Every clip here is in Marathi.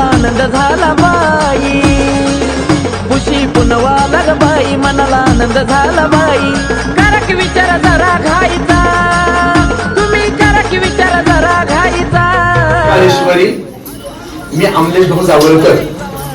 आनंद झाला बाई. खुशी पुनवा लग बाई मनाला आनंद झाला बाई. करा विचार जरा घाईचा. तुम्ही करा की विचार जरा घाईचा. कालेश्वरी मी अमलेश भाऊ जावळकर.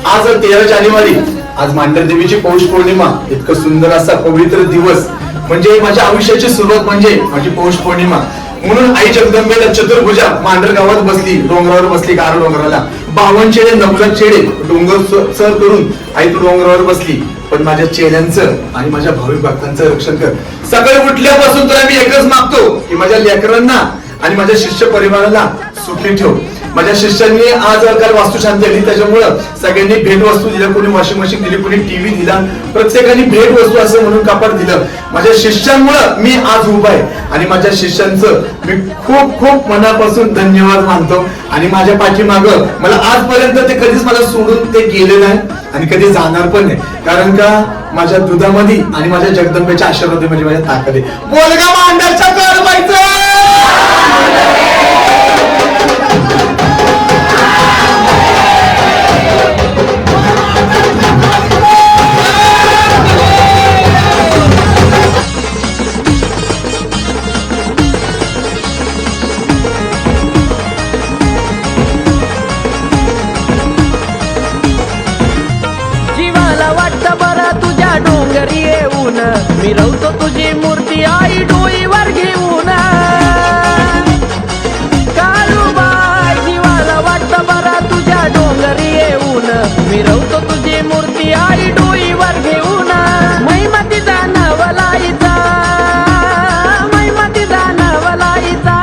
आज तेरा जानेवारी आज मांडर देवीची पौष पौर्णिमा. इतकं सुंदर असा पवित्र दिवस. म्हणजे माझ्या आयुष्याची सुरुवात म्हणजे माझी पौष पौर्णिमा. म्हणून आई जगदंबेला चतुर्भुजा मांडर गावात बसली डोंगरावर बसली गार डोंगराला. बावन चेडे नवलख चेडे डोंगर सर करून आई तू डोंगरावर बसली. पण माझ्या चेड्यांचं आणि माझ्या भाविक भक्तांचं रक्षण कर. सकाळी उठल्यापासून तुला मी एकच मागतो की माझ्या लेकरांना आणि माझ्या शिष्य परिवाराला सुखी ठेव. माझ्या शिष्यांनी आज काल वास्तुशांती आली त्याच्यामुळं सगळ्यांनी भेट वस्तू दिल्या कोणी वॉशिंग मशीन दिली कोणी टीव्ही दिला प्रत्येकाने भेट वस्तू असं म्हणून कापड दिलं. माझ्या शिष्यांमुळं मी आज उभा आहे आणि माझ्या शिष्यांचं मी खूप खूप मनापासून धन्यवाद मानतो. आणि माझ्या पाठीमाग मला आजपर्यंत ते कधीच मला सोडून ते गेले नाही आणि कधी जाणार पण नाही. कारण का? माझ्या दुधामध्ये आणि माझ्या जगदंबेच्या आशीर्वादामध्ये माझ्या ताकद आहे. बोलगा मांडरच्या कारवाईचं घरी येऊन मी रवतो तुझी मूर्ती आई डोईवर घेऊन. काळूबाई जीवाला वाटत बरा तुझ्या डोंगरी येऊन. मी रवतो तुझी मूर्ती आई डोईवर घेऊन. मैमती तिचा मैमती महिमा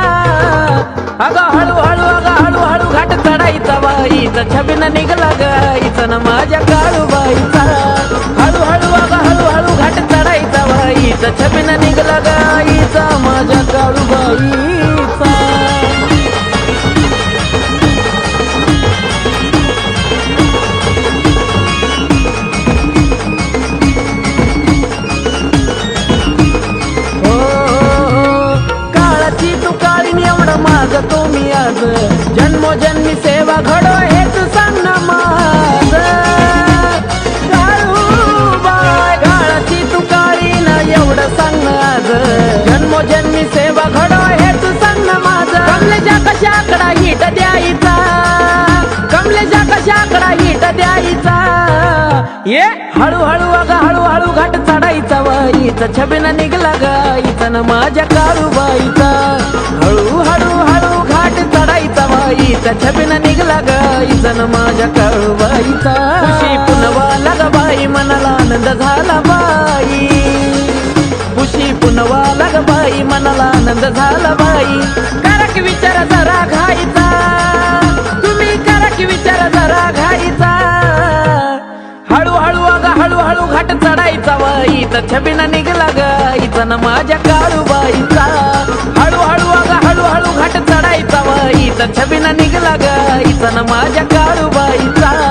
अगं हळूहळू अगं हळूहळू घाट चढायचा बाईचा. छबिन निघला गाईचा ना माझ्या काळूबाईचा. बाईचा छबिन निघला गाईचा माझ्या काळूबाईचा. हो, हो, हो. काळाची तू निवड एवढं मागतो मी आज. जन्मोजन्मी सेवा घडो ये? हळूहळू अग हळूहळू घाट चढायचा वाईचा छबीन निघला गाईचा ना माझ्या काळूबाईचा हळूहळू हळू घाट चढायचा वाईचा छबीन निघला गाईचा ना माझ्या काळूबाईचा खुशी पुनवा लगा बाई मनाला आनंद झाला बाई. खुशी पुनवा लग बाई मनाला आनंद झाला बाई. कारक विचार जरा घाट चढायचा बाईचा छबिना निघला गाईचा ना माझ्या काळूबाईचा. हळूहळू अगं हळूहळू घाट चढायचा बाईचा छबिना निघला गाईचा ना माझ्या काळूबाईचा.